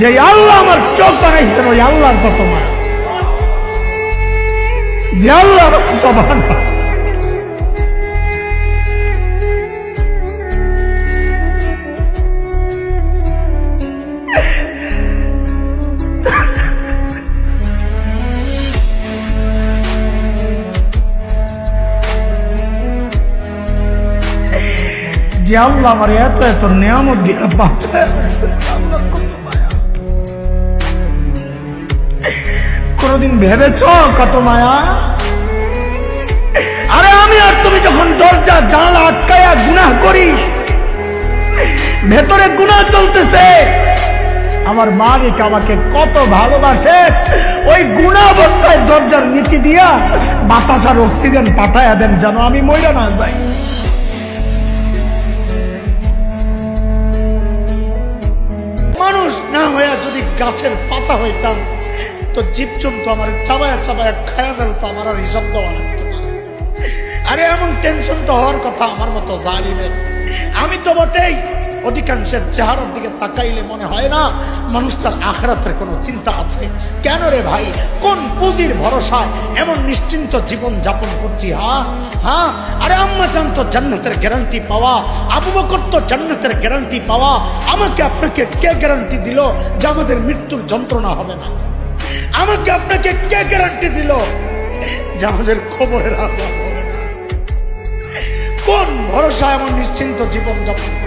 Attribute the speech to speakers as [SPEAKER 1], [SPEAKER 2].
[SPEAKER 1] যে আল্লাহ আমার চোখ বানাইছেন ওই আল্লাহর কত মায়া যে আল্লাহ আমার জবান বানাইছেন। যে আল্লাহ আমার এত এত নিয়ামত দিয়ে বাঁচায় রাখছে, আল্লাহর কত মায়া। কোনদিন ভেবেছ কত মায়া আরে আমি আর তুমি যখন দরজা, জানালা আটকায়া গুনাহ করি, ভেতরে গুনাহ চলতেছে। আমার মালিক আমাকে কত ভালোবাসে, ওই গুণা অবস্থায় দরজার নিচে দিয়া বাতাস আর অক্সিজেন পাঠায়া দেন যেন আমি মইরা না যাই। মানুষ না হইয়া যদি গাছের পাতা হইতাম তো জীবজন্তু আমার, চাবায়া চাবায়া খায়া ফেলতো আমার আর হিসাব দেওয়া লাগতো আরে এমন টেনশন তো হওয়ার কথা আমার মতো জালিমের। আমি তো বটেই অধিকাংশের চেহারার দিকে তাকাইলে মনে হয় না মানুষটার আখরাতের কোনো চিন্তা আছে। কেন রে ভাই? কোন পুঁজির ভরসায় এমন নিশ্চিন্ত জীবন যাপন করছি হ্যাঁ হ্যাঁ আরে আম্মা জান তো জান্নাতের গ্যারান্টি পাওয়া, আবু বকর তো জান্নাতের গ্যারান্টি পাওয়া। আমাকে আপনাকে কে গ্যারান্টি দিল যে আমাদের মৃত্যুর যন্ত্রণা হবে না? আমাকে আপনাকে কে গ্যারান্টি দিল যে আমাদের খবরের আসা কোন ভরসা এমন নিশ্চিন্ত জীবন যাপন?